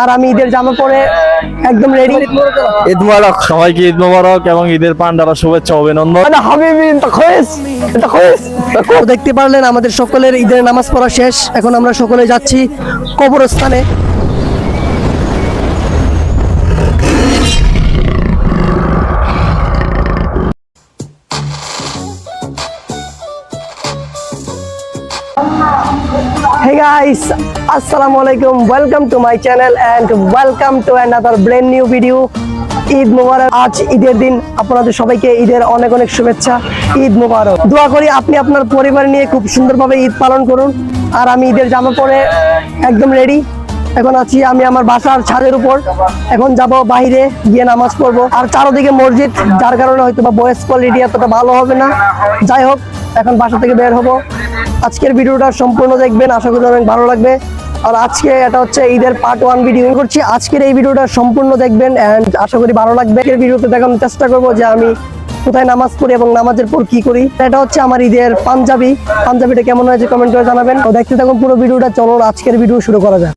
আর আমি ঈদের জামা পরে একদম রেডি ঈদ মোবারক। সবাইকে ঈদ মোবারক এবং ঈদের পান্ডারা শুভেচ্ছা অভিনন্দন। দেখতে পারলেন আমাদের সকলের ঈদের নামাজ পড়া শেষ। এখন আমরা সকলে যাচ্ছি কবরস্থানে। Hey guys, Assalamu alaikum. Welcome to my channel and welcome to another brand new video. Eid মোবারক। আজ ঈদের দিন। আপনাদের সবাইকে ঈদের অনেক অনেক শুভেচ্ছা। ঈদ মোবারক। দোয়া করি আপনি আপনার পরিবার নিয়ে খুব সুন্দরভাবে ঈদ পালন করুন। আর আমি ঈদের জামা পরে একদম রেডি এখন আছি আমি আমার বাসার ছাদের উপর। এখন যাব বাইরে গিয়ে নামাজ পড়ব। আর চারোদিকে মসজিদ যার কারণে হয়তো বা ভয়েস কোয়ালিটি এতটা ভালো হবে না। যাই হোক এখন বাসা থেকে বের হব। আজকের ভিডিওটা সম্পূর্ণ দেখবেন, আশা করি অনেক ভালো লাগবে। আর আজকে এটা হচ্ছে ঈদের পার্ট ওয়ান ভিডিও করছি। আজকের এই ভিডিওটা সম্পূর্ণ দেখবেন অ্যান্ড আশা করি ভালো লাগবে। এর ভিডিওতে দেখানোর চেষ্টা করব যে আমি কোথায় নামাজ পড়ি এবং নামাজের পর কি করি। এটা হচ্ছে আমার ঈদের পাঞ্জাবি। পাঞ্জাবিটা কেমন হয়েছে কমেন্ট করে জানাবেন। তো দেখতে থাকুন পুরো ভিডিওটা। চলো আজকের ভিডিও শুরু করা যাক।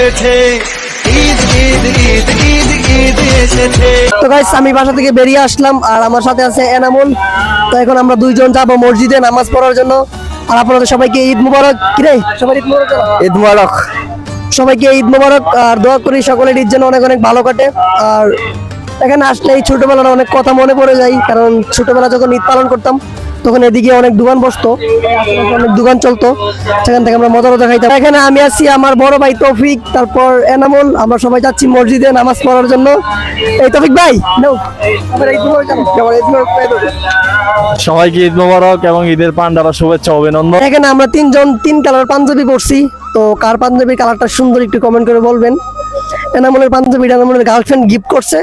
এসেছে। তো গাইস আমি বাসা থেকে বেরিয়ে আসলাম আর আমার সাথে আছে এনামুল। তো এখন আমরা দুইজন যাব মসজিদে নামাজ পড়ার জন্য। আর আপনাদের সবাইকে ঈদ মুবারক। কিরে সবাই ঈদ মুবারক ঈদ মোবারক। সবাইকে ঈদ মোবারক আর দোয়া করি সকলের ঈদ যেন অনেক অনেক ভালো কাটে। আর এখানে আসলে এই ছোটবেলার অনেক কথা মনে পড়ে যায় কারণ ছোটবেলা যখন ঈদ পালন করতাম তখন এদিকে অনেক দোকান বসতো অনেক দোকান চলতো সেখান থেকে আমরা মজা মজা খাইতাম এখানে আমি আছি আমার বড় ভাই তৌফিক তারপর এনামুল আমরা সবাই যাচ্ছি মসজিদে নামাজ পড়ার জন্য। এই তৌফিক ভাই। সবাইকে ঈদ মোবারক এবং ঈদের পান্ডারা শুভেচ্ছা অভিনন্দন। এখানে আমরা তিনজন তিন কালার পাঞ্জাবি পরছি। তো কার পাঞ্জাবির কালারটা সুন্দর একটু কমেন্ট করে বলবেন। এনামলের পাঞ্জাবিটা এনামলের গার্লফ্রেন্ড গিফট করছে।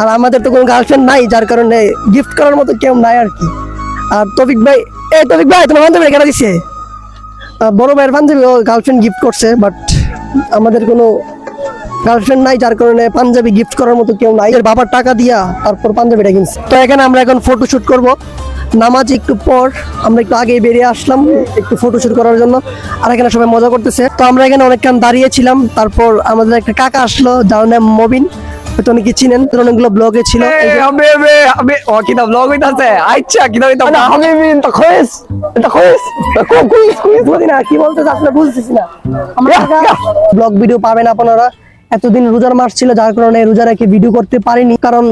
আর আমাদের তো কোনো গার্লফ্রেন্ড নাই যার কারণে গিফট করার মতো কেউ নাই আর কি। আর তফিক ভাই এই তফিক ভাই, তোমার পাঞ্জাবি কেন দিচ্ছে বড় ভাইয়ের ও গার্লফ্রেন্ড গিফট করছে বাট আমাদের কোনো গার্লফ্রেন্ড নাই, যার কারণে পাঞ্জাবি গিফট করার মতো কেউ নাই। বাবার টাকা দিয়া তারপর পাঞ্জাবিটা কিনছে। তো এখানে আমরা এখন ফটো শুট করব। নামাজ একটু পর আমরা একটু আগে বেরিয়ে আসলাম, একটু ফটো শুট করার জন্য। আর এখানে সবাই মজা করতেছে। তো আমরা এখানে অনেকক্ষণ দাঁড়িয়েছিলাম তারপর আমাদের একটা কাকা আসলো, যার নাম মবিন। অনেকে চিনেন তোর অনেকগুলো ব্লগে ছিল। আমি আমি আমি ও কিতা ব্লগ হইতাছে? আচ্ছা কিতা হইতা না, আমি মিন তো খয়েস এটা খয়েস কো- কুইজ কুইজ বলি না কি বলতে আসলে বুঝতেছি না। আমরা ব্লগ ভিডিও পাবেন আপনারা। এতদিন রোজার মাস ছিল যার কারণে রোজা রেখে ভিডিও করতে পারিনি। কারণ